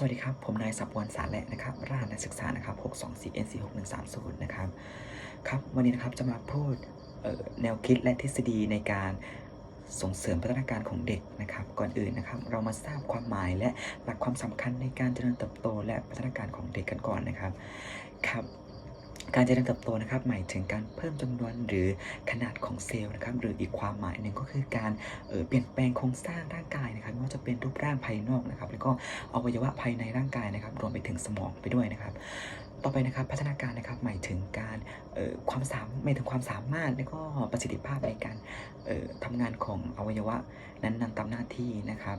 สวัสดีครับ ผมนายสับวรสารแหละนะครับรหัสนักศึกษานะครับ624 NC 6130นะครับครับวันนี้นะครับจะมาพูดเอ่อแนวคิดและทฤษฎีในการส่งเสริมพัฒนาการของเด็กนะครับ ก่อนอื่นนะครับ เรามาทราบความหมายและหลักความสำคัญในการเจริญเติบโต และพัฒนาการของเด็กกันก่อนนะครับครับ การเจริญเติบโตนะครับหมายถึงการเพิ่มจำนวนหรือขนาดของเซลล์นะครับหรืออีกความหมายหนึ่งก็คือการเเปลี่ยนแปลงโครงสร้างร่างกายนะครับไม่ว่าจะเป็นรูปร่างภายนอกนะครับ แล้วก็อวัยวะภายในร่างกายนะครับ รวมไปถึงสมองไปด้วยนะครับ ต่อไปนะครับพัฒนาการนะครับหมายถึงการความสามหมายถึงความสามารถและก็ประสิทธิภาพในการเอ่อทำงานของอวัยวะนั้นๆตามหน้าที่นะครับ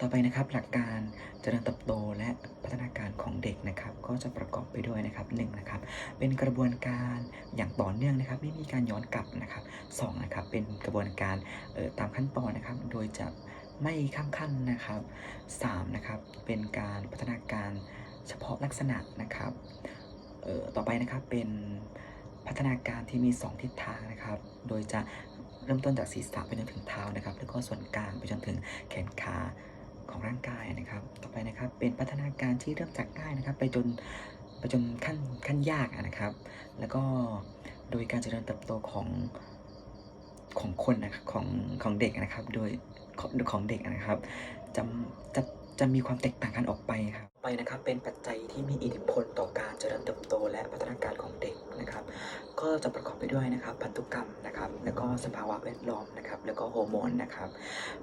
ต่อไปนะครับหลักการเจริญเติบโตและ นาการของเด็กนะครับ ก็จะประกอบไปด้วยนะครับหนึ่งนะครับ เป็นกระบวนการอย่างต่อเนื่องนะครับ ไม่มีการย้อนกลับนะครับสองนะครับ เป็นกระบวนการออตามขั้นตอนนะครับ โดยจะไม่ข้ามขั้นนะครับสามนะครับ เป็นการพัฒนาการเฉพาะลักษณะนะครับออต่อไปนะครับ เป็นพัฒนาการที่มี 2 ทิศทางนะครับ โดยจะเริ่มต้นจากศีรษะไปจนถึงเท้านะครับ แล้วก็ส่วนกลางไปจนถึงแขนขา ของร่างกายนะครับ ต่อไปนะครับเป็นพัฒนาการที่เริ่มจากง่ายนะครับ ไปจนไปจนขั้นขั้นยากนะครับ แล้วก็โดยการเจริญเติบโตของของคนนะครับของของเด็กนะครับ โดยของของเด็กนะครับจะจะ จะมีความแตกต่างกันออกไปครับไปนะครับเป็นปัจจัยที่มีอิทธิพลต่อการเจริญเติบโต และพัฒนาการของเด็กนะครับ ก็จะประกอบไปด้วยนะครับพันธุกรรมนะครับ แล้วก็สภาวะแวดล้อมนะครับ แล้วก็ฮอร์โมนนะครับ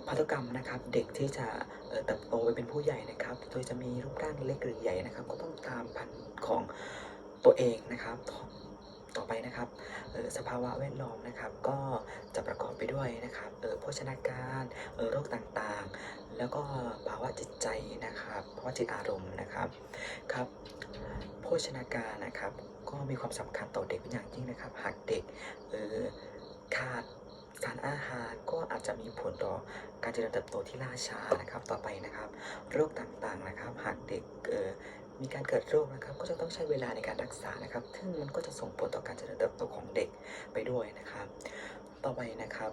พันธุกรรมนะครับเด็กที่จะเอ่อเติบโตไปเป็นผู้ใหญ่นะครับ โดยจะมีรูปร่างเล็กหรือใหญ่นะครับ ก็ต้องตามพันธุ์ของตัวเองนะครับ ต่อไปนะครับเออสภาวะแวดล้อมนะครับ ก็จะประกอบไปด้วยนะครับเออโภชนาการเออโรคต่างๆ แล้วก็ภาวะจิตใจนะครับภาวะจิตอารมณ์นะครับครับโภชนาการนะครับ ก็มีความสำคัญต่อเด็กเป็นอย่างยิ่งนะครับ หากเด็กเออขาดสารอาหารก็อาจจะมีผลต่อการเจริญเติบโตที่ล่าช้านะครับต่อไปนะครับ โรคต่างๆนะครับ หากเด็กเออ มีการเกิดโรคนะครับก็จะต้องใช้เวลาในการรักษานะครับ ซึ่งมันก็จะส่งผลต่อการเจริญเติบโตของเด็กไปด้วยนะครับ ต่อไปนะครับ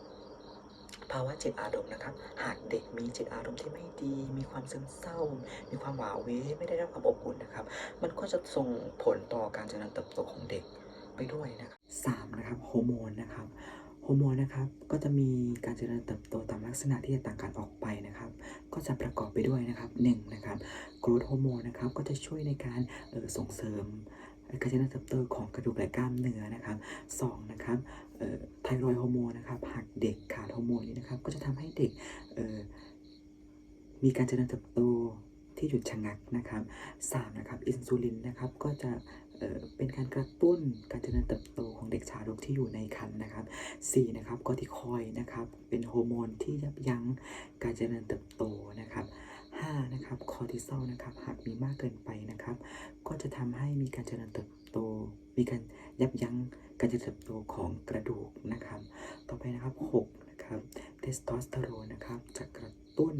ภาวะจิตอารมณ์นะครับ หากเด็กมีจิตอารมณ์ที่ไม่ดี มีความซึมเศร้า มีความหวาเวไม่ได้รับความอบอุ่นนะครับ มันก็จะส่งผลต่อการเจริญเติบโตของเด็กไปด้วยนะครับสามนะครับฮอร์โมนนะครับ ฮอร์โมนนะครับก็จะมีการเจริญเติบโตตามลักษณะที่จะต่างกันออกไปนะครับ ก็จะประกอบไปด้วยนะครับหนึ่งนะครับกรดฮอร์โมนนะครับก็จะช่วยในการส่งเสริมการเจริญเติบโตของกระดูกและกล้ามเนื้อนะครับสองนะครับไทรอยด์ฮอร์โมนนะครับหากเด็กขาดฮอร์โมนนี้นะครับ ก็จะทำให้เด็กมีการเจริญเติบโตที่หยุดชะงักนะครับสามนะครับอินซูลินนะครับก็จะ เป็นการกระตุ้นการเจริญเติบโตของเด็กทารกที่อยู่ในครรภ์นะครับ 4 นะครับกอติคอยนะครับ เป็นฮอร์โมนที่ยับยั้งการเจริญเติบโตนะครับ 5 นะครับคอร์ติซอลนะครับหากมีมากเกินไปนะครับ ก็จะทำให้มีการเจริญเติบโต มีการยับยั้งการเจริญเติบโตของกระดูกนะครับ ต่อไปนะครับ 6 นะครับเทสโทสเตอโรนนะครับจะกระตุ้น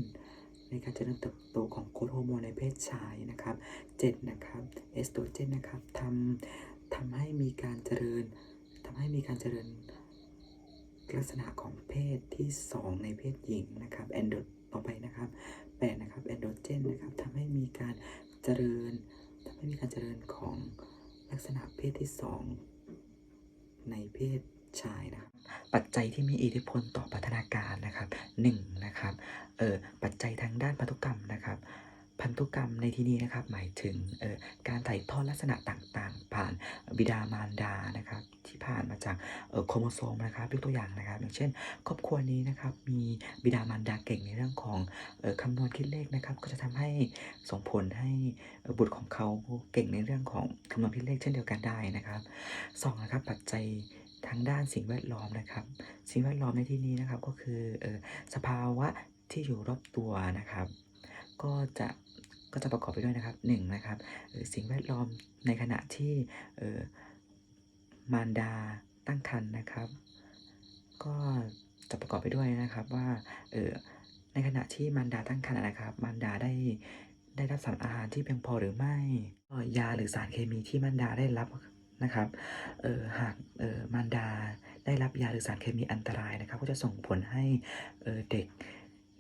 ในการเจริญเติบโตของโกรทฮอร์โมนในเพศชายนะครับ7นะครับเอสโตรเจนนะครับทำทำให้มีการเจริญทำให้มีการเจริญลักษณะของเพศที่ 2 ในเพศหญิงนะครับแอนโดต่อไปนะครับ8นะครับแอนโดเจนนะครับทำให้มีการเจริญทำให้มีการเจริญของลักษณะเพศที่ 2 ในเพศชายนะครับ ปัจจัยที่มีอิทธิพลต่อพัฒนาการนะครับ1นะครับเออปัจจัยทางด้านพันธุกรรมนะครับ พันธุกรรมในที่นี้นะครับหมายถึงเออการถ่ายทอดลักษณะต่างๆ ผ่านบิดามารดานะครับที่ผ่านมาจากเออโครโมโซมนะครับยกตัวอย่างนะครับ อย่างเช่น ครอบครัวนี้นะครับมีบิดามารดาเก่งในเรื่องของเออคำนวณคิดเลขนะครับ ก็จะทำให้ส่งผลให้บุตรของเขาเก่งในเรื่องของคำนวณคิดเลขเช่นเดียวกันได้นะครับสองนะครับปัจจัย ทางด้านสิ่งแวดล้อมนะครับ สิ่งแวดล้อมในที่นี้นะครับก็คือออสภาวะที่อยู่รอบตัวนะครับ ก็จะก็จะประกอบไปด้วยนะครับหนึ่งนะครับสิ่งแวดล้อมในขณะที่มารดาตั้งครรภ์นะครับ ก็จะประกอบไปด้วยนะครับว่าในขณะที่มารดาตั้งครรภ์นะครับ มารดาได้ได้รับสารอาหารที่เพียงพอหรือไม่ก็ยาหรือสารเคมีที่มารดาได้รับ นะครับหากมารดาได้รับยาหรือสารเคมีอันตรายนะครับ ก็จะส่งผลให้เด็ก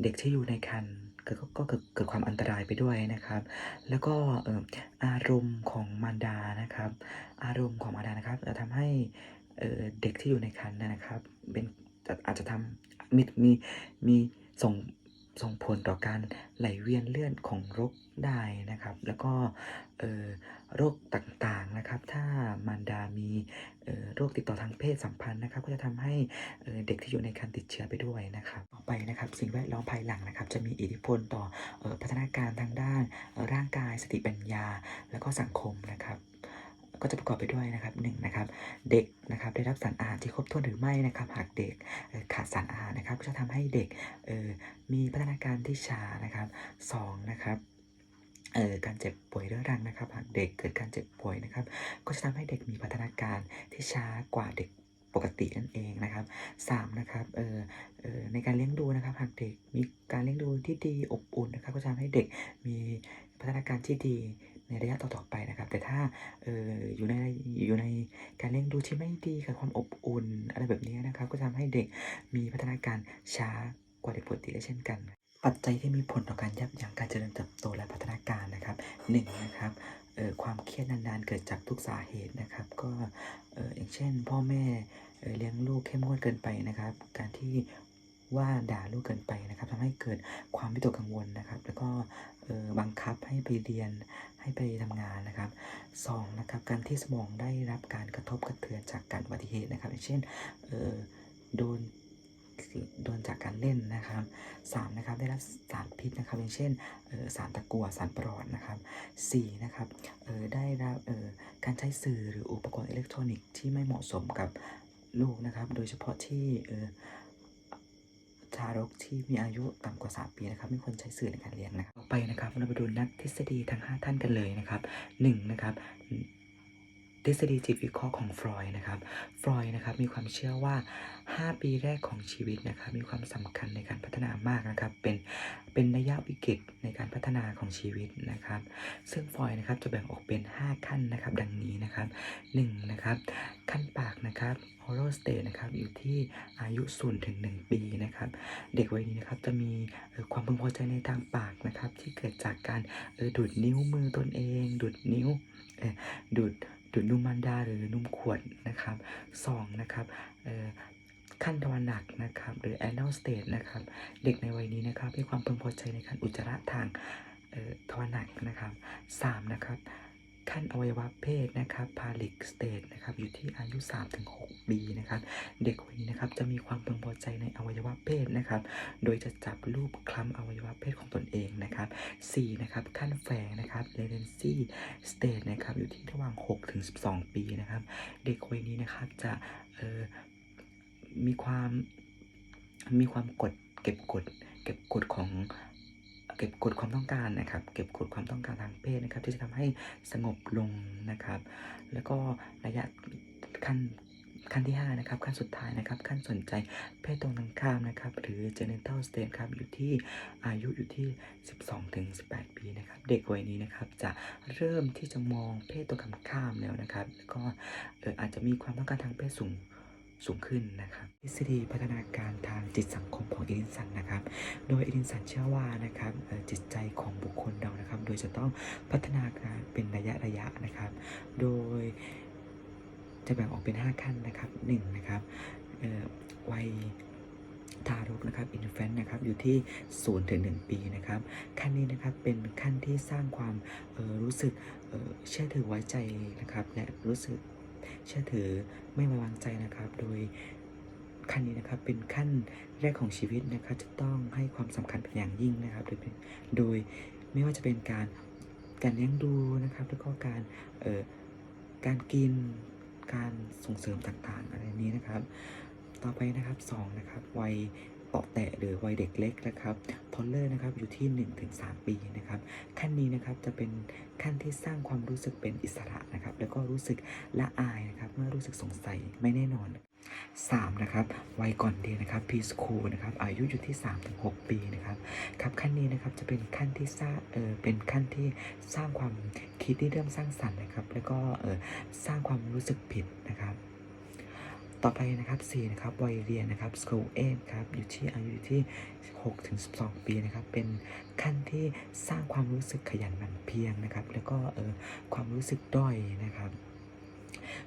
เด็กที่อยู่ในครรภ์กิดก็ก็เกิดความอันตรายไปด้วยนะครับ แล้วก็อารมณ์ของมารดานะครับ อารมณ์ของมารดานะครับจะทำให้เด็กที่อยู่ในครรภ์นะครับ เป็นอาจจะทำมีมีมีส่ง ส่งผลต่อการไหลเวียนเลือดของรกได้นะครับ แล้วก็โรคต่างๆนะครับ ถ้ามารดามีโรคติดต่อทางเพศสัมพันธ์นะครับ ก็จะทำให้เด็กที่อยู่ในครรภ์ติดเชื้อไปด้วยนะครับต่อไปนะครับ สิ่งแวดล้อมภายหลังนะครับ จะมีอิทธิพลต่อออพัฒนาการทางด้านร่างกายสติปัญญา แล้วก็สังคมนะครับ ก็จะประกอบไปด้วยนะครับหนึ่งนะครับเด็กนะครับได้รับสารอาหารที่ครบถ้วนหรือไม่นะครับ หากเด็กขาดสารอาหารนะครับ ก็จะทำให้เด็กมีพัฒนาการที่ช้านะครับสองนะครับการเจ็บป่วยเรื้อรังนะครับ หากเด็กเกิดการเจ็บป่วยนะครับ ก็จะทำให้เด็กมีพัฒนาการที่ช้ากว่าเด็กปกตินั่นเองนะครับสามนะครับเอ่อเอ่อในการเลี้ยงดูนะครับ หากเด็กมีการเลี้ยงดูที่ดีอบอุ่นนะครับ ก็จะทำให้เด็กมีพัฒนาการที่ดี ในระยะต่อๆไปนะครับ แต่ถ้าเอออยู่ในอยู่ในการเลี้ยงดูที่ไม่ดีกับความอบอุ่นอะไรแบบนี้นะครับ ก็จะทำให้เด็กมีพัฒนาการช้ากว่าเด็กปกติได้เช่นกัน ปัจจัยที่มีผลต่อการยับยั้งการเจริญเติบโตและพัฒนาการนะครับหนึ่งนะครับเออความเครียดนานๆ เกิดจากทุกสาเหตุนะครับ ก็เอออย่างเช่น พ่อแม่เลี้ยงลูกเข้มงวดเกินไปนะครับ การที่ ว่าด่าลูกเกินไปนะครับทำให้เกิดความวิตกกังวลนะครับ แล้วก็บังคับให้ไปเรียนให้ไปทำงานนะครับสองนะครับการที่สมองได้รับการกระทบกระเทือนจากการอุบัติเหตุนะครับเช่นโดนโดนจากการเล่นนะครับสามนะครับได้รับสารพิษนะครับ อย่างเช่นสารตะกั่วสารปลอดนะครับสี่นะครับได้รับการใช้สื่อหรืออุปกรณ์อิเล็กทรอนิกส์ที่ไม่เหมาะสมกับลูกนะครับ โดยเฉพาะที่ ทารกที่มีอายุต่ำกว่า 3 ปีนะครับไม่ควรใช้สื่อในการเลี้ยงนะครับต่อไปนะครับเราไปดูนักทฤษฎีทั้ง 5 ท่านกันเลยนะครับ1นะครับ ทฤษฎีจิตวิเคราะห์ของฟรอยด์นะครับ ฟรอยด์นะครับมีความเชื่อว่า 5 ปีแรกของชีวิตนะครับมีความสำคัญในการพัฒนามากนะครับ เป็นเป็นระยะวิกฤตในการพัฒนาของชีวิตนะครับ ซึ่งฟรอยด์นะครับจะแบ่งออกเป็น 5 ขั้นนะครับ ดังนี้นะครับ 1. นะครับขั้นปากนะครับ oral stage นะครับอยู่ที่อายุ0ถึง1ปีนะครับ เด็กวัยนี้นะครับจะมีความพึงพอใจในทางปากนะครับ ที่เกิดจากการดูดนิ้วมือตนเอง ดูดนิ้วเออดู ดดูดนุ่มมันดาหรือนุ่มขวดนะครับสองนะครับเอ่อขั้นทวารหนักนะครับ หรือ anal stage นะครับ เด็กในวัยนี้นะครับมีความพึงพอใจในการอุจจาระทางเอ่อทวารหนักนะครับสามนะครับ ขั้นอวัยวะเพศนะครับ phallic stage นะครับอยู่ที่อายุ 3-6 ปีนะครับเด็กวัยนี้นะครับจะมีความพึงพอใจในอวัยวะเพศนะครับ โดยจะจับรูปคลำอวัยวะเพศของตนเองนะครับ 4. นะครับขั้นแฝงนะครับ latency stage นะครับอยู่ที่ระหว่าง 6-12 ปีนะครับ เด็กวัยนี้นะครับจะมีความมีความกดเก็บกดเก็บกดของ เก็บกดความต้องการนะครับ เก็บกดความต้องการทางเพศนะครับ ที่จะทำให้สงบลงนะครับ แล้วก็ระยะขั้นขั้นที่ 5 นะครับ ขั้นสุดท้ายนะครับ ขั้นสนใจเพศตรงกันข้ามนะครับ หรือ genital state ครับ อยู่ที่อายุอยู่ที่ 12ถึง18 ปีนะครับ เด็กวัยนี้นะครับ จะเริ่มที่จะมองเพศตรงกันข้ามแล้วนะครับ แล้วก็อาจจะมีความต้องการทางเพศสูง สูงขึ้นนะครับทฤษฎีพัฒนาการทางจิตสังคมของเอดินสันนะครับ โดยเอดินสันเชื่อว่านะครับจิตใจของบุคคลเรานะครับ โดยจะต้องพัฒนาการเป็นระยะระยะนะครับ โดยจะแบ่งออกเป็น 5 ขั้นนะครับ1นะครับวัยทารกนะครับ infant นะครับอยู่ที่0ถึง1ปีนะครับขั้นนี้นะครับเป็นขั้นที่สร้างความออรู้สึกเออเชื่อถือไว้ใจนะครับและรู้สึก เชื่อถือไม่ไว้วางใจนะครับ โดยขั้นนี้นะครับเป็นขั้นแรกของชีวิตนะครับจะต้องให้ความสำคัญเป็นอย่างยิ่งนะครับ โดยโดยไม่ว่าจะเป็นการการเลี้ยงดูนะครับ แล้วก็การเอ่อการกินการส่งเสริมต่างๆอะไรนี้นะครับ ต่อไปนะครับสองนะครับวัย เปาะแตะหรือวัยเด็กเล็กนะครับทอลเลอร์นะครับอยู่ที่ 1-3 ปีนะครับขั้นนี้นะครับจะเป็นขั้นที่สร้างความรู้สึกเป็นอิสระนะครับแล้วก็รู้สึกละอายนะครับเมื่อรู้สึกสงสัยไม่แน่นอน 3. นะครับวัยก่อนเรียนนะครับ p ีสคูลนะครับอายุอยู่ที่ 3-6 ปีนะครับครับขั้นนี้นะครับจะเป็นขั้นที่สร้างเออเป็นขั้นที่สร้างความคิดที่เริ่มสร้างสรรค์นะครับแล้วก็เออสร้างความรู้สึกผิดนะครับ ต่อไปนะครับ4นะครับวัยเรียนนะครับ school age ครับอยู่ที่อายุที่ 6 ถึง 12 ปีนะครับ เป็นขั้นที่สร้างความรู้สึกขยันหมั่นเพียรนะครับ แล้วก็เออความรู้สึกด้อยนะครับ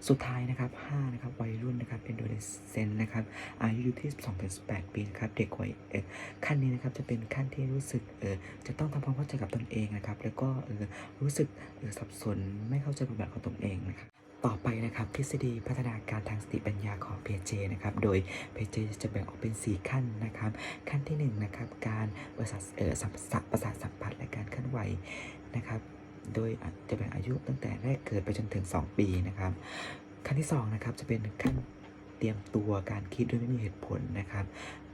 สุดท้ายนะครับ5นะครับวัยรุ่นนะครับเป็น adolescent นะครับอายุอยู่ที่ 12ถึง18 ปีนะครับเด็กวัยเออขั้นนี้นะครับจะเป็นขั้นที่รู้สึกเออจะต้องทำความเข้าใจกับตนเองนะครับ แล้วก็เออรู้สึกเออสับสนไม่เข้าใจบทบาทของตนเองนะครับ ต่อไปนะครับทฤษฎีพัฒนาการทางสติปัญญาของ PJ นะครับโดย PJ จจะแบ่งออกเป็น 4 ขั้นนะครับ ขั้นที่1นะครับการประสาทเอ่อสัมผัสประสาทสัมผัสและการเคลื่อนไหวนะครับ โดยจะแบ่งอายุตั้งแต่แรกเกิดไปจนถึง 2 ปีนะครับ ขั้นที่2นะครับจะเป็นขั้นเตรียมตัวการคิดโดยไม่มีเหตุผลนะครับ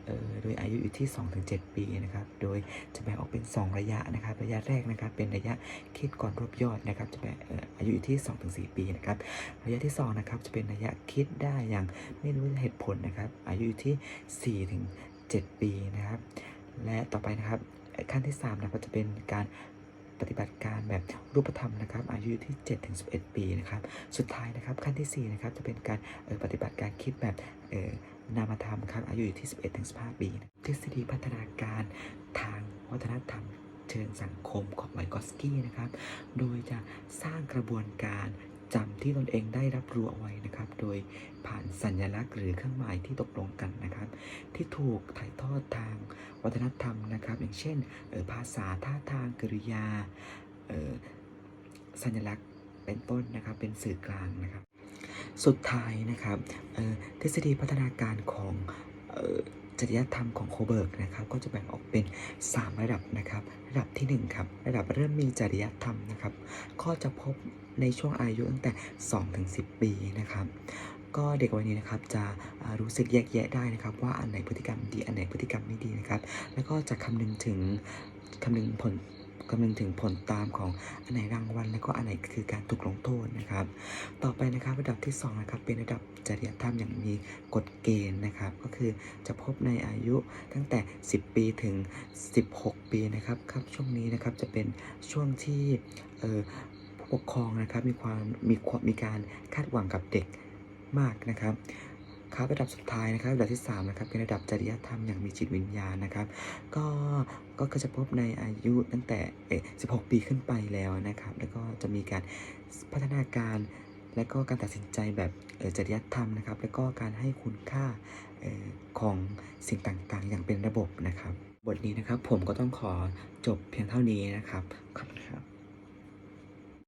ออโดยอายุอยู่ที่ 2-7 ปีนะครับ โดยจะแบ่งออกเป็น 2 ระยะนะครับ ระยะแรกนะครับ เป็นระยะคิดก่อนรวบยอดนะครับ จะแบ่งอออายุอยู่ที่ 2-4 ปีนะครับ ระยะที่2นะครับ จะเป็นระยะคิดได้อย่างไม่รู้เหตุผลนะครับ อายุอยู่ที่ 4-7 ปีนะครับ และต่อไปนะครับขั้นที่3นะครับจะเป็นการปฏิบัติการแบบรูปธรรมนะครับ อายุอยู่ที่ 7-11 ปีนะครับ สุดท้ายนะครับขั้นที่4นะครับจะเป็นการปฏิบัติการคิดแบบ นามธรรมครับอายุอยู่ที่ 11-15 ปีทฤษฎีพัฒนาการทางวัฒนธรรมเชิงสังคมของไวกอสกี้นะครับ โดยจะสร้างกระบวนการจำที่ตนเองได้รับรู้เอาไว้นะครับ โดยผ่านสัญลักษณ์หรือเครื่องหมายที่ตกลงกันนะครับ ที่ถูกถ่ายทอดทางวัฒนธรรมนะครับ อย่างเช่นภาษาท่าทางกริยาสัญลักษณ์เป็นต้นนะครับ เป็นสื่อกลางนะครับ สุดท้ายนะครับทฤษฎีพัฒนาการของออจริยธรรมของโคเบิร์กนะครับก็จะแบ่งออกเป็น 3 ระดับนะครับ ระดับทีหนึ่1 ครับ ระดับเริ่มมีจริยธรรมนะครับ ก็จะพบในช่วงอายุตั้งแต่ 2-10 ปีนะครับ ก็เด็กวัยนี้นะครับจะรู้สึกแยกแยะได้นะครับ ว่าอันไหนพฤติกรรมดีอันไหนพฤติกรรมไม่ดีนะครับ แล้วก็จะคำนึงถึงคำนึงผล คำนึงถึงผลตามของอันไหนรางวัลแล้วก็อันไหนคือการถูกลงโทษนะครับ ต่อไปนะครับระดับที่2นะครับเป็นระดับจริยธรรมอย่างมีกฎเกณฑ์นะครับ ก็คือจะพบในอายุตั้งแต่ 10 ปีถึง 16 ปีนะครับครับช่วงนี้นะครับจะเป็นช่วงที่ผู้ปกครองนะครับมีความมีความมีการคาดหวังกับเด็กมากนะครับ ครับระดับสุดท้ายนะครับระดับที่3นะครับเป็นระดับจริยธรรมอย่างมีจิตวิญญาณนะครับ ก็ก็จะพบในอายุตั้งแต่เอ่อ16 ปีขึ้นไปแล้วนะครับ แล้วก็จะมีการพัฒนาการและก็การตัดสินใจแบบจริยธรรมนะครับ แล้วก็การให้คุณค่าออของสิ่งต่างๆ อย่างเป็นระบบนะครับ บทนี้นะครับผมก็ต้องขอจบเพียงเท่านี้นะครับขอบคุณครับ